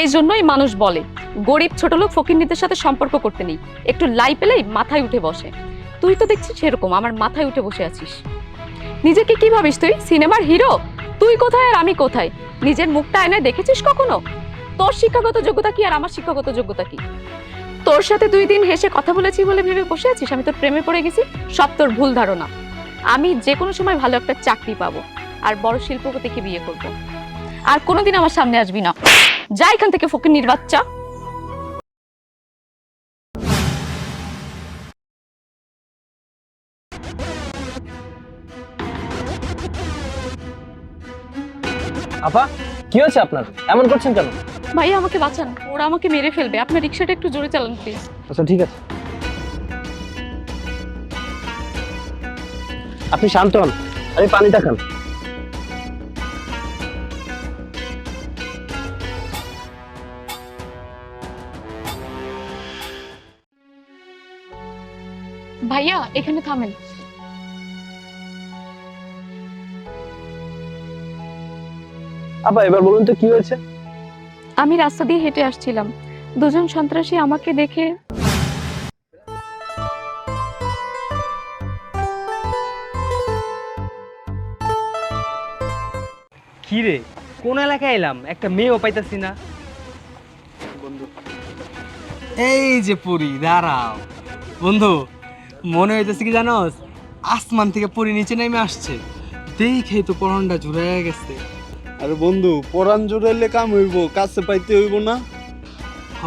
এই জন্যই মানুষ বলে, গরিব ছোট লোক ফকিরনিদের সাথে সম্পর্ক করতে নেই, একটু লাই পেলেই মাথায় উঠে বসে। তুই তো দেখছিস সেরকম, আমার মাথায় উঠে বসে আছিস। নিজেকে কি ভাবিস তুই, সিনেমার হিরো? তুই কোথায় আর আমি কোথায়? নিজের মুখটা এনে দেখেছিস কখনো? তোর শিক্ষাগত যোগ্যতা কি আর আমার শিক্ষাগত যোগ্যতা কি? তোর সাথে দুই দিন হেসে কথা বলেছি বলে ভেবে বসে আছিস, আমি তোর প্রেমে পড়ে গেছি, সব তোর ভুল ধারণা। আমি যে কোনো সময় ভালো একটা চাকরি পাবো। আর বড় শিল্পপতিকে বিয়ে করব। আর কোনোদিন আমার সামনে আসবি না। যা এখান থেকে ফকির বাচ্চা। আপা কি হয়েছে আপনার? এমন করছেন কেন? ভাই আমাকে বাঁচান। ওরা আমাকে মেরে ফেলবে। আপনার রিক্সাটা একটু জোরে চালান প্লিজ। আচ্ছা ঠিক আছে। আপনি শান্ত হন। আমি পানিটা খান। ভাইয়া এখানে থামেন। আপা এবার বলুন তো কি হয়েছে? আমি রাস্তা দিয়ে হেঁটে আসছিলাম। দুজন সন্ত্রাসী আমাকে দেখে কি রে? কোন এলাকায় এলাম? একটা মেয়েও পাইতাছি না। বন্ধু। এই যে পুরি দাঁড়াও। বন্ধু মনে হইতেছে কি জানোস? আসমান থেকে পুরি নিচে নেমে আসছে। দেখেই তো পরানটা ঝুরে গেছে। আরে বন্ধু পরাণ জোড়াইলে কাম হইব কাছে পাইতে হইব না। হ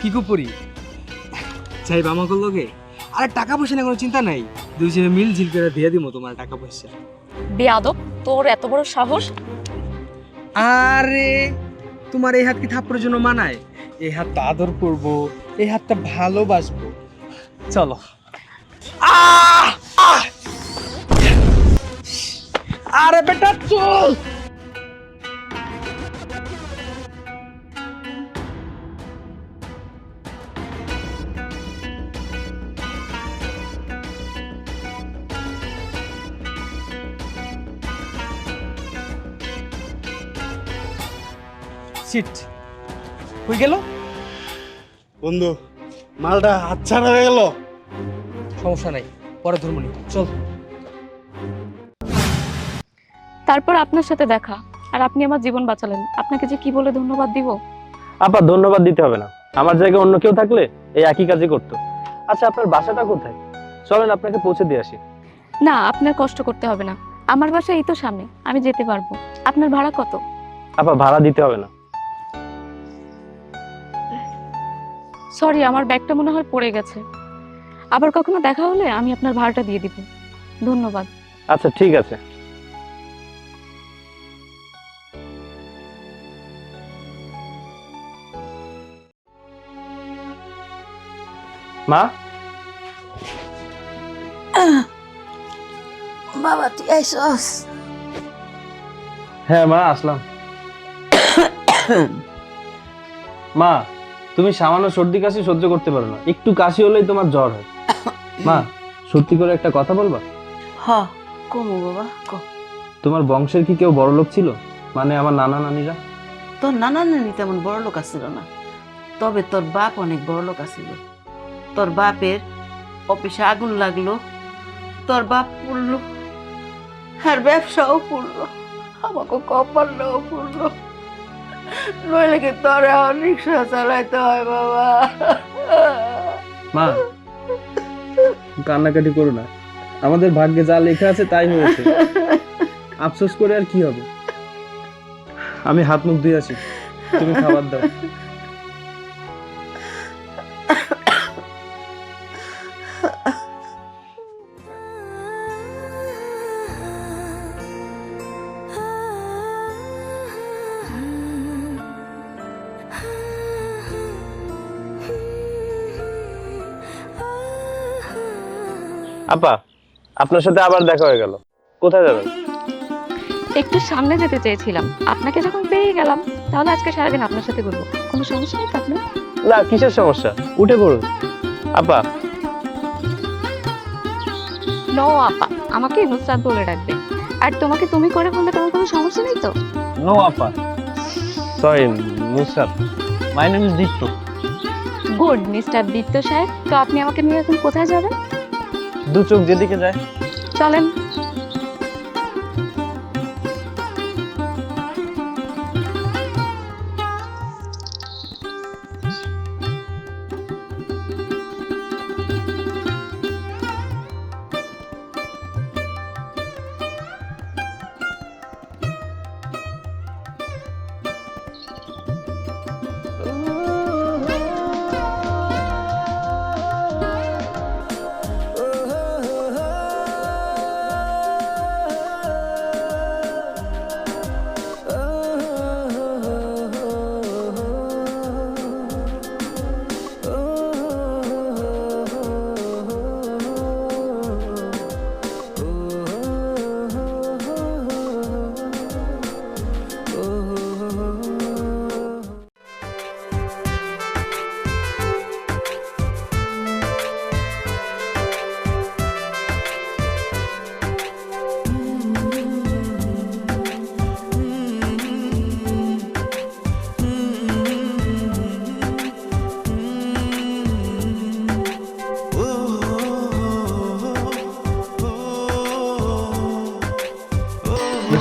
কি কো পুরি? চাইবা আমাকে লোকে আরে টাকা পয়সা নিয়ে কোনো চিন্তা নাই। দুজনে মিল ঝিল করে দিয়ে দিব তোমার টাকা পয়সা। বেয়াদব তোর এত বড় সাহস? আরে তোমার এই হাত কি থাপ্পড়ের জন্য মানায়? এই হাতটা আদর করব এই হাতটা ভালোবাসবো। চলো! আরে বেটা চল! সিট হয়ে গেল? বন্ধু মালটা হাতছাড়া হয়ে গেল। সমস্যা নাই পরে ধর্মনি চল। তারপর আপনার সাথে দেখা আর আপনি আমার জীবন বাঁচালেন। আপনাকে যে কি বলে ধন্যবাদ দিব? আপা ধন্যবাদ দিতে হবে না। আমার জায়গায় অন্য কেউ থাকলে এই একই কাজই করতো। আচ্ছা আপনার বাসাটা কোথায়? চলেন আপনাকে পৌঁছে দিয়ে আসি। না আপনার কষ্ট করতে হবে না। আমার বাসা এই তো সামনে আমি যেতে পারব। আপনার ভাড়া কত? আপা ভাড়া দিতে হবে না। সরি আমার ব্যাগটা মনে হয় পড়ে গেছে। আবার কখনো দেখা হলে আমি আপনার ভাড়াটা দিয়ে দিব। ধন্যবাদ। আচ্ছা ঠিক আছে। মা? বাবা তুই আইসস? হ্যাঁ মা আসলাম। মা তুমি সামান্য সর্দি কাশি সহ্য করতে পারো না। একটু কাশি হলেই তোমার জ্বর হয়। মা সত্যি করে একটা কথা বলবা? হ কমু বাবা ক। তোমার বংশের কি কেউ বড় লোক ছিল? মানে আমার নানা নানিরা? তোর নানা নানি তেমন বড় লোক আসছিল না। তবে তোর বাপ অনেক বড় লোক আসছিল তোর বাপের অফিসে আগুন লাগল তোর বাপ পুড়লো আর ব্যবসাও পুড়লো আমাকে কপালটাও পুড়লো। নইলে কি তোর এখন রিক্সা চালাইতে হয় বাবা? মা কান্নাকাটি করো না। আমাদের ভাগ্যে যা লেখা আছে তাই হয়েছে। আফসোস করে আর কি হবে? আমি হাত মুখ ধুয়ে আসি। তুমি খাবার দাও। আপা আপনার সাথে আবার দেখা হয়ে গেল। কোথায় যাবেন? একটু সামনে যেতে চেয়েছিলাম। আপনাকে যখন পেয়ে গেলাম তাহলে আজকে সারাদিন আপনার সাথে ঘুরবো। কোনো সমস্যা নেই তো আপনার? না কিসের সমস্যা? উঠে পড়ুন। আপা। নো আপা আমাকে নুসরাত বলে ডাকবে। আর তোমাকে তুমি করে বললে তোমার কোনো সমস্যা নেই তো? নো আপা। Sorry মুসাফ my name is Dipto good mister Dipto সাহেব। তো আপনি আমাকে নিয়ে এখন কোথায় যাবেন? দু চোখ যেদিকে যায়। চলেন।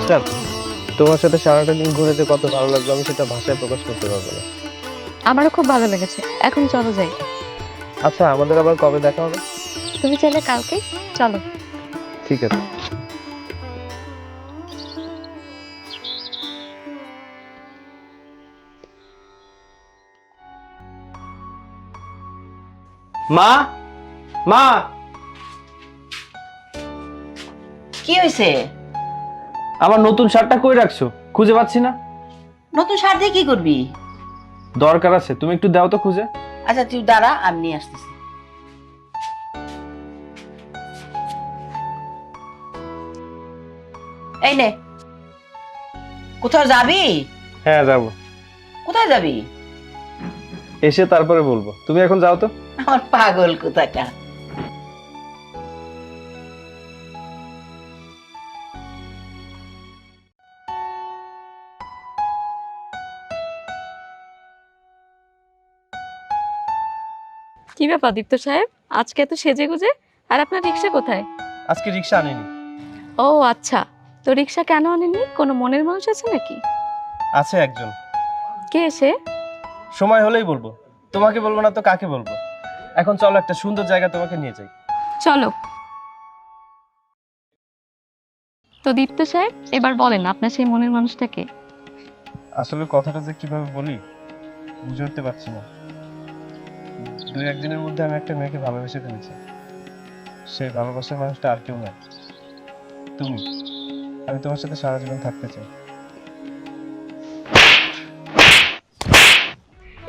মিস্টার তোমার সাথে সারাটা দিন ঘুরে যে কত ভালো লাগল আমি সেটা ভাষায় প্রকাশ করতে পারব না। আমারও খুব ভালো লেগেছে। এখন চলো যাই। আচ্ছা আমাদের আবার কবে দেখা হবে? তুমি চাইলে কালকে চলো। ঠিক আছে। মা মা! কি হয়েছে আমার নতুন শার্টটা কই রাখছো? খুঁজে পাচ্ছি না। নতুন শার্ট দিয়ে কি করবি? দরকার আছে তুমি একটু দাও তো খুঁজে। আচ্ছা তুই দাঁড়া আমি নিয়ে আসতেছি। এই নে। কোথাও যাবি? হ্যাঁ যাব। কোথায় যাবি? এসে তারপরে বলব। তুমি এখন যাও তো। আমার পাগল কোথাটা কি ব্যাপার দীপ্ত সাহেব? আজকে এত সেজে গুজে আর আপনার রিক্সা কোথায়? আজকে রিক্সা আনেনি। ও আচ্ছা। তো রিক্সা কেন আনেননি? কোনো মনের মানুষ আছে নাকি? আছে একজন। কে এসে সময় হলেই বলব। তোমাকে বলব না তো কাকে বলব? এখন চলো একটা সুন্দর জায়গা তোমাকে নিয়ে যাই। চলো। তো দীপ্ত সাহেব এবার বলেন আপনার সেই মনের মানুষটাকে আসলে কথাটা যে কীভাবে বলি বুঝতে পারছি না। দুই একদিনের মধ্যে আমি একটা মেয়েকে ভালোবেসে ফেলেছি। সেই ভালোবাসার মানুষটা আর কেউ নয় তুমি, আমি তোমার সাথে সারা জীবন থাকতে চাই।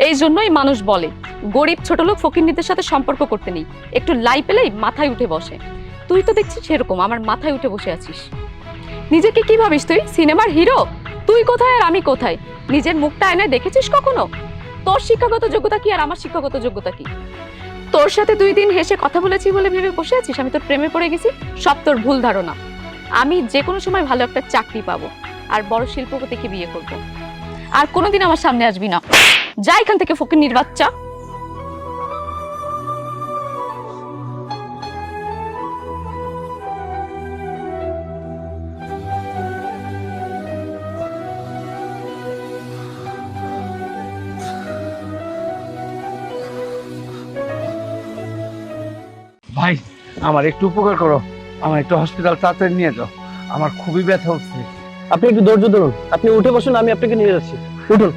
এই জন্যই মানুষ বলে, গরিব ছোট লোক ফকিরনিদের সাথে সম্পর্ক করতে নেই। একটু লাই পেলেই মাথায় উঠে বসে। তুই তো দেখছিস সেরকম, আমার মাথায় উঠে বসে আছিস। নিজেকে কি ভাবিস তুই? সিনেমার হিরো? তুই কোথায় আর আমি কোথায়? নিজের মুখটা আয়নায় দেখেছিস কখনো? তোর শিক্ষাগত যোগ্যতা কি আর আমার শিক্ষাগত যোগ্যতা কি? তোর সাথে দুই দিন হেসে কথা বলেছি বলে ভেবে বসে আছিস? আমি তোর প্রেমে পড়ে গেছি, সব তোর ভুল ধারণা। আমি যে কোনো সময় ভালো একটা চাকরি পাবো আর বড় শিল্পপতিকে বিয়ে করব। আর কোনোদিন আমার সামনে আসবি না। যা এখান থেকে ফকির বাচ্চা। ভাই আমার একটু উপকার করো। আমার একটু হসপিটাল তাড়াতাড়ি নিয়ে যাও। আমার খুবই ব্যথা হচ্ছে। আপনি একটু ধৈর্য ধরুন। আপনি উঠে বসুন আমি আপনাকে নিয়ে যাচ্ছি। উঠুন।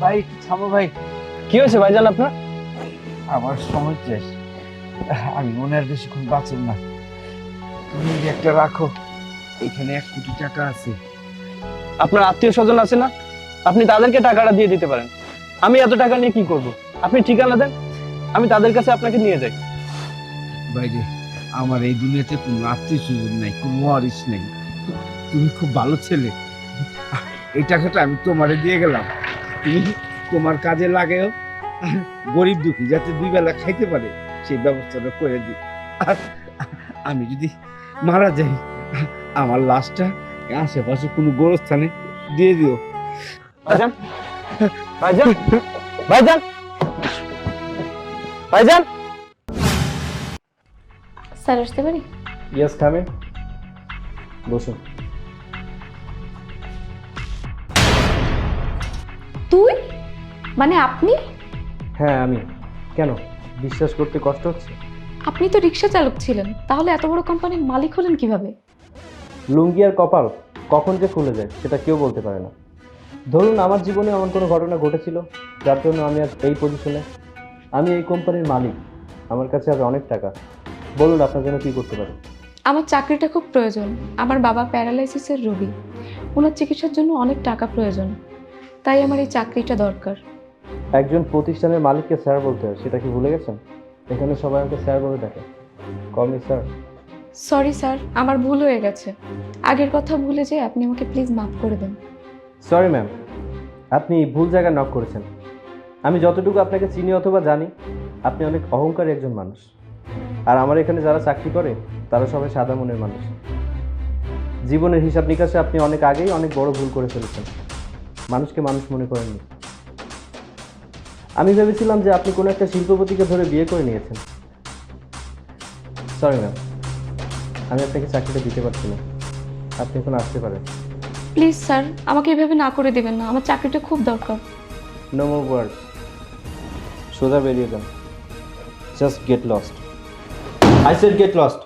ভাই একটু থামো ভাই। কি হয়েছে ভাইজান আপনার? আমার সময় শেষ। আমি মনে আর বেশিক্ষণ বাঁচব না। তুমি একটা রাখো এখানে এক কোটি টাকা আছে। আপনার আত্মীয় স্বজন আছে না? আপনি তাদেরকে টাকাটা দিয়ে দিতে পারেন। আমি এত টাকা নিয়ে কি করব? আপনি ঠিকানা দেন, আমি তাদের কাছে আপনাকে নিয়ে যাই। বাইরে আমার এই দুনিয়াতে কোনো আত্মীয় স্বজন নাই, কোনো ওয়ারিস নেই। তুমি খুব ভালো ছেলে। এই টাকাটা আমি তোমারে দিয়ে গেলাম। তুমি তোমার কাজে লাগেও গরিব দুঃখী যাতে দুই বেলা খাইতে পারে, সেই ব্যবস্থাটা করে দিই আর আমি যদি মারা যাই, আমার লাশটা আশেপাশে কোনো গোরস্থানে দিয়ে দিও। ভাইজান? ভাইজান? ভাইজান? ভাইজান? স্যার আসতে পারি? ইয়েস খাবে বসুন। তুই? মানে আপনি? হ্যাঁ আমি। কেন? বিশ্বাস করতে কষ্ট হচ্ছে? আপনি তো রিক্সা চালক ছিলেন তাহলে এত বড় কোম্পানির মালিক হলেন কীভাবে? লুঙ্গি আর কপাল কখন যে খুলে যায় সেটা কেউ বলতে পারে না। ধরুন আমার জীবনে এমন কোনো ঘটনা ঘটেছিল যার জন্য আমি আজ এই পজিশনে আমি এই কোম্পানির মালিক। আমার কাছে আজ অনেক টাকা। বলুন আপনার জন্য কী করতে পারি? আমার চাকরিটা খুব প্রয়োজন। আমার বাবা প্যারালাইসিসের রোগী। ওনার চিকিৎসার জন্য অনেক টাকা প্রয়োজন। তাই আমার এই চাকরিটা দরকার। একজন প্রতিষ্ঠানের মালিককে স্যার বলতে হয়। সেটা কি ভুলে গেছেন? এখানে সবাই আমাকে স্যার বলে ডাকে। কমি স্যার সরি স্যার আমার ভুল হয়ে গেছে। আগের কথা ভুলে যে আপনি আমাকে প্লিজ মাফ করে দেন। সরি ম্যাম আপনি ভুল জায়গায় নক করেছেন। আমি যতটুকু আপনাকে চিনি অথবা জানি, আপনি অনেক অহংকারী একজন মানুষ। আর আমার এখানে যারা চাকরি করে, তারা সবাই সাদা মনের মানুষ। জীবনের হিসাব নিকাশে আপনি অনেক আগেই অনেক বড় ভুল করে ফেলেছেন। মানুষকে মানুষ মনে করেননি। আমি ভেবেছিলাম যে আপনি কোনো একটা শিল্পপতিকে ধরে বিয়ে করে নিয়েছেন। সরি ম্যাম আমি আপনাকে চাকরিটা দিতে পারছি না। আপনি এখন আসতে পারেন। প্লিজ স্যার, আমাকে এভাবে না করে দেবেন না। আমার চাকরিটা খুব দরকার। নো মোর ওয়ার্ড সোজা বেরিয়ে যান just get lost I said get lost